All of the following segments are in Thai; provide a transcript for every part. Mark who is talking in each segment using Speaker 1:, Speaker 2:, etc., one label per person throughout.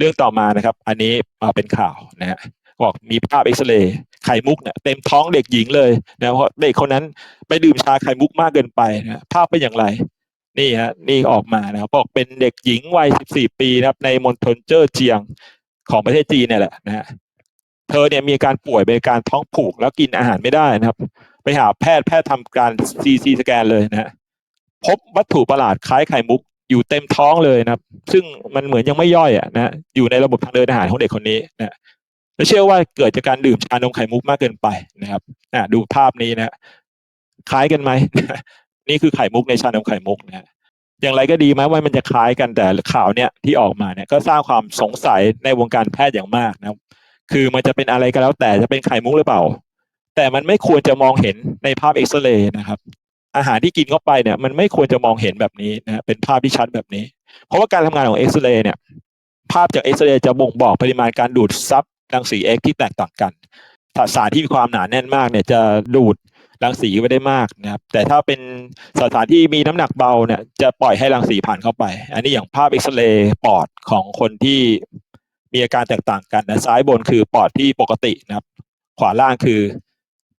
Speaker 1: เรื่องต่อมานะครับ อันนี้มาเป็นข่าวนะฮะบอกมีภาพเอ็กซเรย์ไข่มุกเนี่ยเต็มท้องเด็กหญิงเลยนะเพราะเด็กคนนั้นไปดื่มชาไข่มุกมากเกินไปนะภาพเป็นอย่างไร นี่ฮะนี่ออกมานะครับบอกเป็นเด็กหญิงวัย 14 ปีนะครับ ในมณฑลเจ้อเจียงของประเทศจีนเนี่ยแหละนะฮะเธอเนี่ยมีอาการป่วยเป็นการท้องผูกแล้วกินอาหารไม่ได้นะครับ ไปหาแพทย์แพทย์ทำการซีซีสแกนเลยนะฮะพบวัตถุประหลาดคล้ายไข่มุก อยู่เต็มท้องเลยนะครับ ซึ่งมันเหมือนยังไม่ย่อยอะนะอยู่ในระบบทางเดินอาหารของเด็กคนนี้นะและเชื่อว่าเกิดจากการดื่มชานมไข่มุกมากเกินไปนะครับอ่าดูภาพนี้นะคล้ายกันไหมนี่คือไข่มุกในชานมไข่มุกนะฮะอย่างไรก็ดีไหมว่ามันจะคล้ายกันแต่ข่าวเนี่ยที่ออกมาเนี่ยก็สร้างความสงสัยในวงการแพทย์อย่างมากนะครับคือมันจะเป็นอะไรก็แล้วแต่จะเป็นไข่มุกหรือเปล่า แต่มันไม่ควรจะมองเห็นในภาพเอ็กซเรย์นะครับ อาหารที่กินเข้าไปเนี่ยมันไม่ควรจะมองเห็นแบบนี้นะเป็นภาพที่ชัดแบบนี้ เพราะว่าการทำงานของเอ็กซเรย์เนี่ย ภาพจากเอ็กซเรย์จะบ่งบอกปริมาณการดูดซับรังสี X ที่แตกต่างกันสารที่มีความหนาแน่นมากเนี่ยจะดูดรังสีไว้ได้มากนะครับแต่ถ้าเป็นสถานที่มีน้ำหนักเบาเนี่ยจะปล่อยให้รังสีผ่านเข้าไป อันนี้อย่างภาพเอ็กซเรย์ปอดของคนที่มีอาการแตกต่างกันนะซ้ายบนคือปอดที่ปกตินะครับ ขวาล่างคือ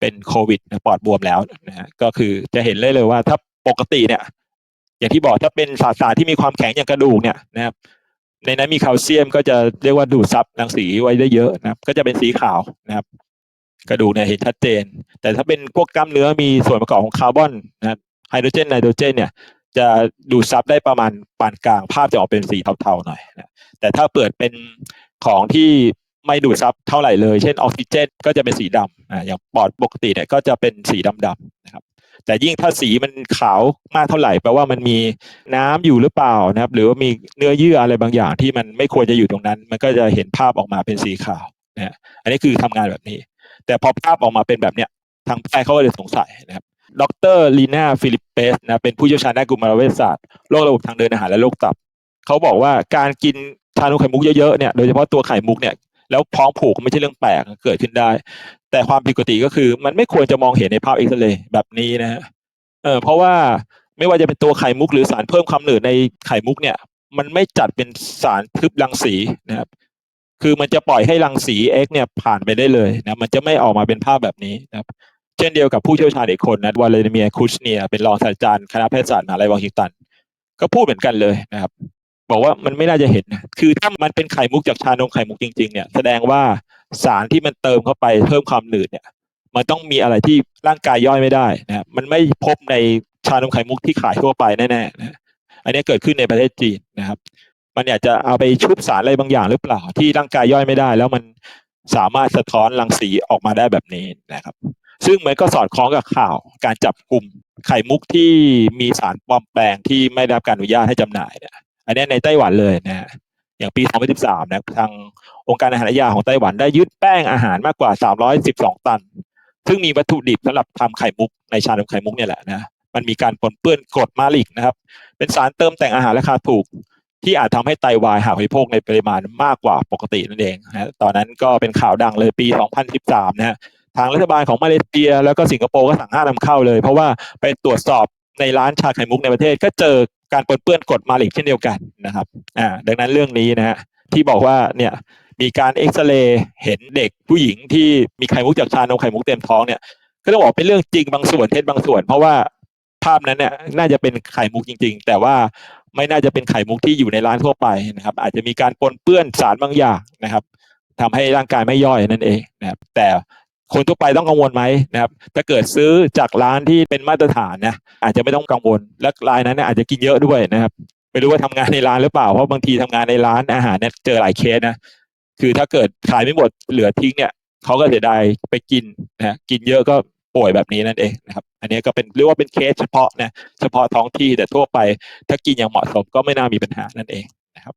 Speaker 1: เป็นโควิดปอดบวมแล้วนะฮะก็คือจะเห็นเลยเลยว่า ถ้าปกติเนี่ย อย่างที่บอกถ้าเป็นสารที่มีความแข็งอย่างกระดูกเนี่ยนะครับ ในนั้นมีแคลเซียมก็จะเรียกว่าดูดซับรังสีไว้ได้เยอะนะครับ ก็จะเป็นสีขาวนะครับ กระดูกเนี่ยเห็นชัดเจน แต่ถ้าเป็นพวกกล้ามเนื้อมีส่วนประกอบของคาร์บอนนะครับไฮโดรเจนไนโตรเจนเนี่ยจะดูดซับได้ประมาณปานกลางภาพจะออกเป็นสีเทาๆหน่อยนะแต่ถ้าเปิดเป็นของที่ ไม่ดูดซับเท่าไหร่เลย เช่นออกซิเจนก็จะเป็นสีดำอ่าอย่างปอดปกติเนี่ยก็จะเป็นสีดำๆนะครับ แต่ยิ่งถ้าสีมันขาวมากเท่าไหร่แปลว่ามันมีน้ำอยู่หรือเปล่านะครับ หรือว่ามีเนื้อเยื่ออะไรบางอย่างที่มันไม่ควรจะอยู่ตรงนั้น มันก็จะเห็นภาพออกมาเป็นสีขาวนะอันนี้คือทำงานแบบนี้ แต่พอภาพออกมาเป็นแบบเนี้ยทางแพทย์เขาก็เลยสงสัยนะครับดรลีน่าฟิลิปเปสนะเป็นผู้เชี่ยวชาญด้านกุมารเวชศาสตร์โรคระบบทางเดินอาหารและโรคตับเขาบอกว่าการกินชานมไข่มุกเยอะๆเนี่ยโดยเฉพาะตัวไข่มุกเนี่ย แล้วท้องผูกไม่ใช่เรื่องแปลกเกิดขึ้นได้ แต่ความผิดปกติก็คือ มันไม่ควรจะมองเห็นในภาพเอ็กซเรย์แบบนี้นะฮะเออเพราะว่าไม่ว่าจะเป็นตัวไข่มุกหรือสารเพิ่มความหนืดในไข่มุกเนี่ย มันไม่จัดเป็นสารทึบรังสีนะครับ คือมันจะปล่อยให้รังสี X เนี่ยผ่านไปได้เลยนะมันจะไม่ออกมาเป็นภาพแบบนี้นะครับ เช่นเดียวกับผู้เชี่ยวชาญอีกคนนะวาเลเมียคุชเนียเป็นรองศาสตราจารย์คณะแพทยศาสตร์มหาลัยวอชิงตัน ก็พูดเหมือนกันเลยนะครับ บอกว่ามันไม่น่าจะเห็น คือถ้ามันเป็นไข่มุกจากชานมไข่มุกจริงๆเนี่ยแสดงว่าสารที่มันเติมเข้าไปเพิ่มความหนืดเนี่ย มันต้องมีอะไรที่ร่างกายย่อยไม่ได้นะครับมันไม่พบในชานมไข่มุกที่ขายทั่วไปแน่ๆนะอันนี้เกิดขึ้นในประเทศจีนนะครับ มันอยากจะเอาไปชุบสารอะไรบางอย่างหรือเปล่าที่ร่างกายย่อยไม่ได้ แล้วมันสามารถสะท้อนรังสีออกมาได้แบบนี้นะครับ ซึ่งมันก็สอดคล้องกับข่าวการจับกลุ่มไข่มุกที่มีสารปลอมแปลงที่ไม่ได้รับการอนุญาตให้จำหน่ายเนี่ย อันนี้ในไต้หวันเลยนะฮะอย่างปี 2013 นะทางองค์การอาหารและยาของไต้หวันได้ยึดแป้งอาหารมากกว่า 312 ตัน ซึ่งมีวัตถุดิบสำหรับทำไข่มุกในชานมไข่มุกเนี่ยแหละนะมันมีการปนเปื้อนกรดมาลิกนะครับ เป็นสารเติมแต่งอาหารราคาถูก ที่อาจทำให้ไตวายหากบริโภคในปริมาณมากกว่าปกตินั่นเองนะตอนนั้นก็เป็นข่าวดังเลยปี 2013 นะฮะทางรัฐบาลของมาเลเซีย แล้วก็สิงคโปร์ก็สั่งห้ามนำเข้าเลย เพราะว่าไปตรวจสอบในร้านชาไข่มุกในประเทศก็เจอ การปนเปื้อนกดมาลิกเช่นเดียวกันนะครับอ่าดังนั้นเรื่องนี้นะฮะที่บอกว่าเนี่ยมีการเอ็กซเรย์เห็นเด็กผู้หญิงที่มีไข่มุกจากชานมไข่มุกเต็มท้องเนี่ยก็ต้องบอกเป็นเรื่องจริงบางส่วนเท็จบางส่วน เพราะว่าภาพนั้นเนี่ยน่าจะเป็นไข่มุกจริง ๆ แต่ว่าไม่น่าจะเป็นไข่มุกที่อยู่ในร้านทั่วไปนะครับ อาจจะมีการปนเปื้อนสารบางอย่างนะครับทำให้ร่างกายไม่ย่อยนั่นเองนะครับแต่ คนทั่วไปต้องกังวลไหมนะครับถ้าเกิดซื้อจากร้านที่เป็นมาตรฐานนะอาจจะไม่ต้องกังวล และรายนั้นเนี่ยอาจจะกินเยอะด้วยนะครับไม่รู้ว่าทำงานในร้านหรือเปล่าเพราะบางทีทำงานในร้านอาหารเนี่ยเจอหลายเคสนะคือถ้าเกิดขายไม่หมดเหลือทิ้งเนี่ยเขาก็เสียดายไปกินนะกินเยอะก็ป่วยแบบนี้นั่นเองนะครับ อันนี้ก็เป็นเรียกว่าเป็นเคสเฉพาะนะเฉพาะท้องที่แต่ทั่วไป ถ้ากินอย่างเหมาะสมก็ไม่น่ามีปัญหานั่นเองนะครับ